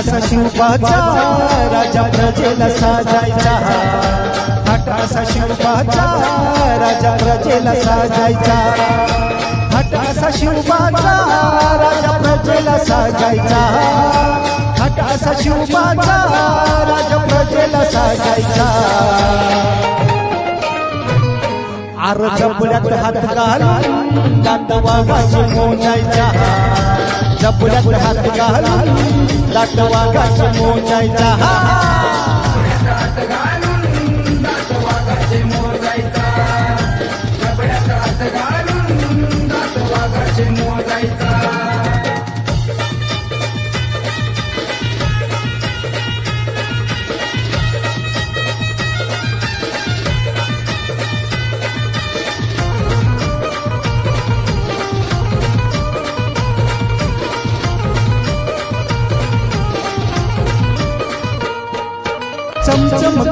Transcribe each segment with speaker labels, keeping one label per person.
Speaker 1: असा शिवपाचा राजा प्रजेला साजायचा हट असा शिवपाचा राजा प्रजेला साजायचा. हट असा शिवपाचा राजा प्रजेला साजायचा हट असा शिवपाचा राजा प्रजेला साजायचा. आर जपड्यात हात घालून दात वाघाची मोजायचा जपड्यात हात घाल दात वाघाची मोजायचा चमचम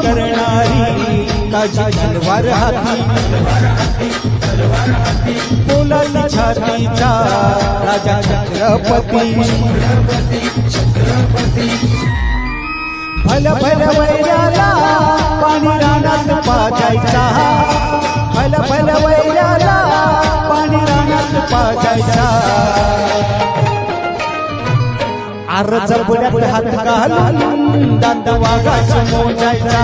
Speaker 1: करणारी ताजी तलवार हाती. बोलाली छातीचा राजा छत्रपती. भल भल वैराला पाणी रानात पाजायचा. भल भल वैराला पाणी रानात पाजायचा. आर जबड्यात हात घालून दात वाघाचं मोजायचा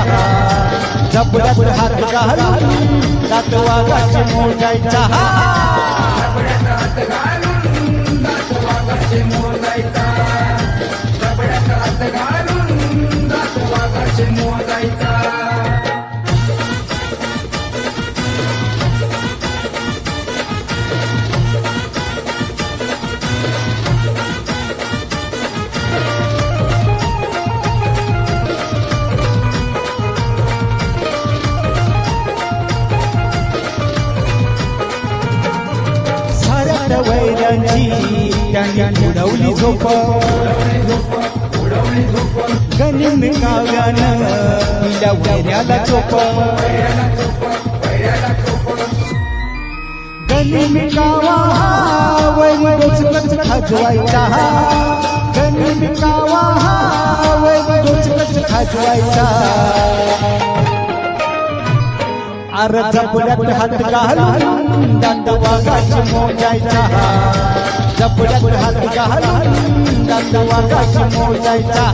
Speaker 1: जबड्यात हात. घालून दात वाघाचं मोजायचा वैरांची त्यांनी उडवली झोप. गनिम काव्यानं पिल्या वैऱ्याला चोप. गनिम कावा वैरी रोचकच खाजवायचा गनिम कावा वैरी रोचकच खाजवायचा अर जपड्यात हात घालून दात वाघाची मोजायचा. जपड्यात हात घालून दात वाघाची मोजायचा.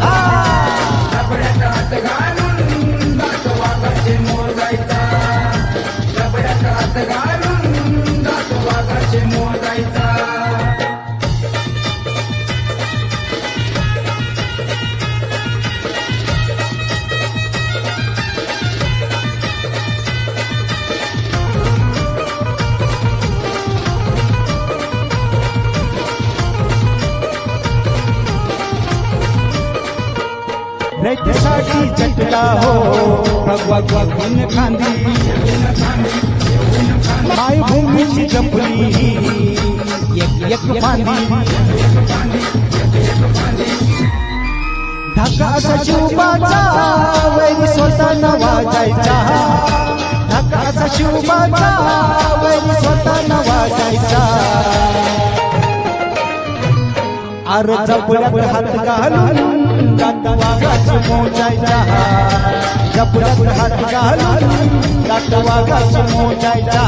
Speaker 1: रैतसाठी चटला हो. भगवा बघून खांदी. मायभूमीची जपली. एक एक फांदी. ढाका असा शिवबाचा वैरी स्वतः वाजायचा. ढाका असा शिवबाचा वैरी स्वतः वाजायचा. अर जपल्यात हात घालून दात वाघाची मोजायचा जपड्यात हात घालून दात वाघाची मोजायचा.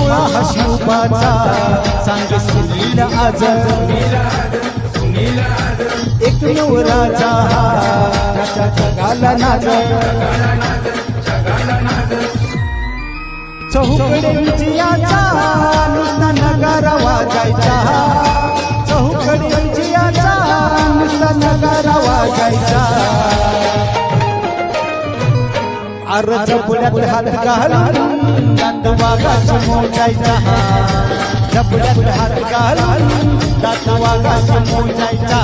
Speaker 1: मावळा हा शिवबाचा सांग सुनील आज. एक नवराचा. हा जगाला नाज चौकडे विजयाचा नुसता नगारा वाजायचा. चौकडे विजयाचा नुसता नगारा वाजायचा. अर जपड्यात हात घालून दात वाघाचं मोजायचा जपड्यात हात घालून दात वाघाचं मोजायचा